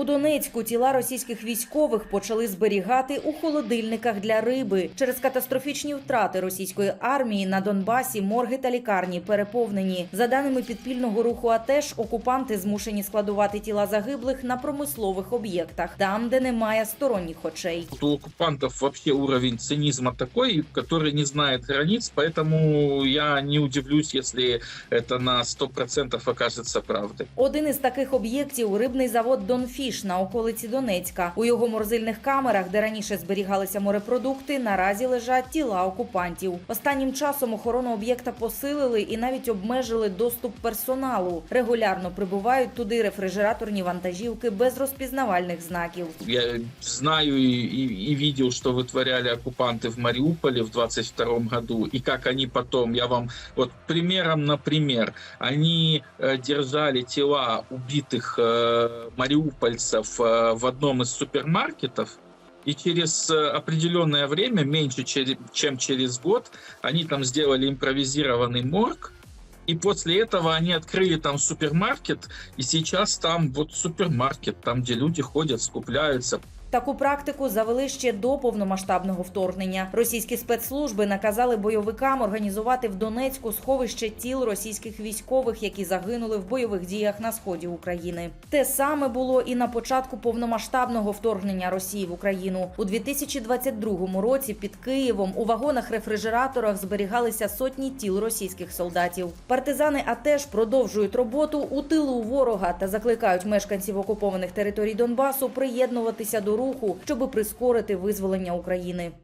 У Донецьку тіла російських військових почали зберігати у холодильниках для риби. Через катастрофічні втрати російської армії на Донбасі морги та лікарні переповнені. За даними підпільного руху АТЕШ, окупанти змушені складувати тіла загиблих на промислових об'єктах, там, де немає сторонніх очей. Вот у оккупантов вообще уровень цинизма такой, который не знает границ, поэтому я не удивлюсь, если это на 100% окажется правдой. Один із таких об'єктів рибний завод Донфіш на околиці Донецька. У його морозильних камерах, де раніше зберігалися морепродукти, наразі лежать тіла окупантів. Останнім часом охорону об'єкта посилили і навіть обмежили доступ персоналу. Регулярно прибувають туди рефрижераторні вантажівки без розпізнавальних знаків. Я знаю и, и- и видел, что вытворяли оккупанты в Мариуполе в 22 году, и как они потом, я вам вот примером на пример, они э, держали тела убитых э, мариупольцев э, в одном из супермаркетов, и через э, определенное время, меньше чем через год, они там сделали импровизированный морг, и после этого они открыли там супермаркет, и сейчас там вот супермаркет, там, где люди ходят, скупляются. Таку практику завели ще до повномасштабного вторгнення. Російські спецслужби наказали бойовикам організувати в Донецьку сховище тіл російських військових, які загинули в бойових діях на сході України. Те саме було і на початку повномасштабного вторгнення Росії в Україну у 2022 році. Під Києвом у вагонах-рефрижераторах зберігалися сотні тіл російських солдатів. Партизани АТЕШ продовжують роботу у тилу ворога та закликають мешканців окупованих територій Донбасу приєднуватися до руху, щоби прискорити визволення України.